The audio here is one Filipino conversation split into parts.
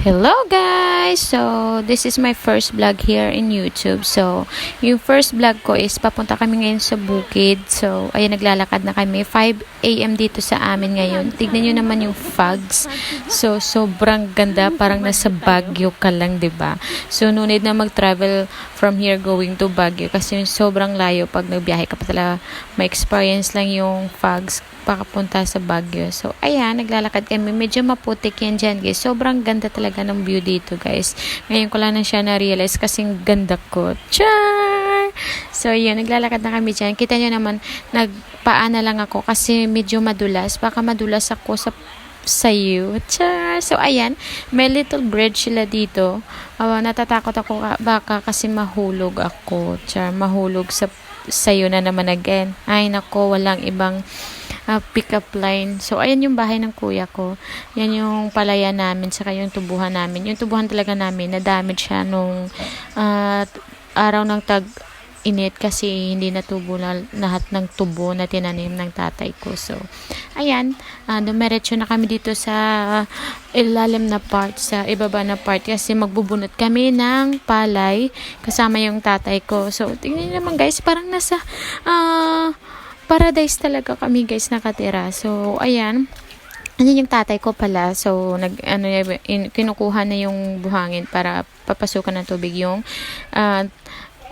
Hello guys! So, this is my first vlog here in YouTube. So, yung first vlog ko is papunta kami ngayon sa bukid. So, ayan naglalakad na kami. 5 a.m. dito sa amin ngayon. Tignan nyo naman yung fogs. So, sobrang ganda. Parang nasa Baguio ka lang, ba So, no need na mag-travel from here going to Baguio. Kasi yung sobrang layo pag nagbiyahe ka pa talaga. May experience lang yung fogs pakapunta sa Baguio. So, ayan, naglalakad kami. Medyo maputik yan dyan, guys. Sobrang ganda talaga ng view dito, guys. Ngayon ko lang na siya na-realize kasing ganda ko. Char! So, yun, naglalakad na kami dyan. Kita nyo naman, nagpaana lang ako kasi medyo madulas. Baka madulas ako sa sa iyo. Char! So, ayan, may little bridge sila dito. Uh, natatakot ako ka- baka kasi mahulog ako. Char, mahulog sa sa'yo na naman again. Ay, nako, walang ibang uh, pick-up line. So, ayan yung bahay ng kuya ko. Yan yung palaya namin, saka yung tubuhan namin. Yung tubuhan talaga namin, na-damage siya nung uh, araw ng tag init kasi hindi natubo na lahat ng tubo na tinanim ng tatay ko. So, ayan, uh, dumiretso na kami dito sa ilalim na part, sa ibaba na part kasi magbubunot kami ng palay kasama yung tatay ko. So, tingnan naman guys, parang nasa ah paradise talaga kami guys nakatira. So, ayan. Ano yung tatay ko pala. So, nag, ano, in, kinukuha na yung buhangin para papasukan ng tubig yung ah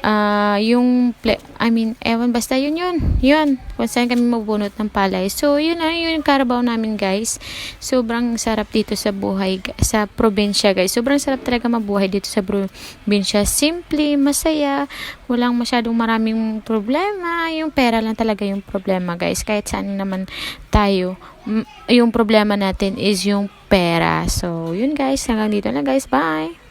ah yung ple- I mean ewan basta yun yun. Yun kung saan kami magbunot ng palay. So yun na yun yung karabaw namin guys. Sobrang sarap dito sa buhay sa probinsya guys. Sobrang sarap talaga mabuhay dito sa probinsya. Simple masaya. Walang masyadong maraming problema. Yung pera lang talaga yung problema guys. Kahit saan naman tayo m- yung problema natin is yung pera. So yun guys. Hanggang dito na guys. Bye